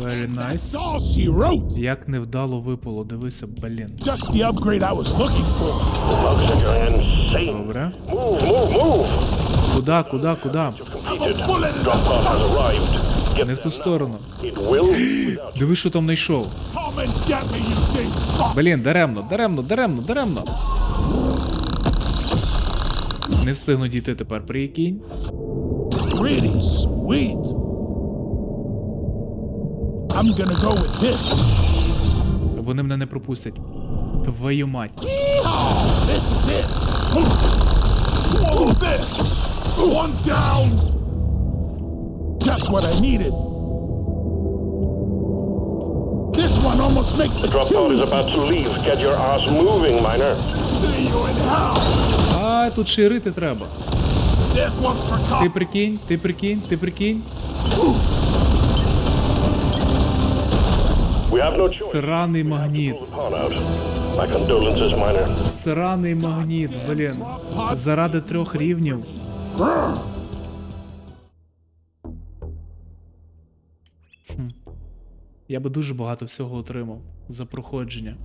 Very nice. Як невдало випало, дивися, блін. Just the upgrade I was looking for. Добре. Move, move, move. Куда, куда, куда? Не в ту сторону. Диви, що там знайшов. Блін, даремно, даремно, даремно, даремно. Не встигну дійти тепер, прикинь. Pretty sweet. I'm gonna go with this. Вони мене не пропустять. Твою мать. This is it. Swallow this. One down. Just what I needed. This one almost makes The drop pod is about to leave. Get your ass moving, miner. See you in hell. А, тут ширити треба. Ти прикинь, ти прикинь, ти прикинь. We have no choice. Сраний магніт. Сраний магніт, блін. Заради трьох рівнів. Хм. Я би дуже багато всього отримав за проходження.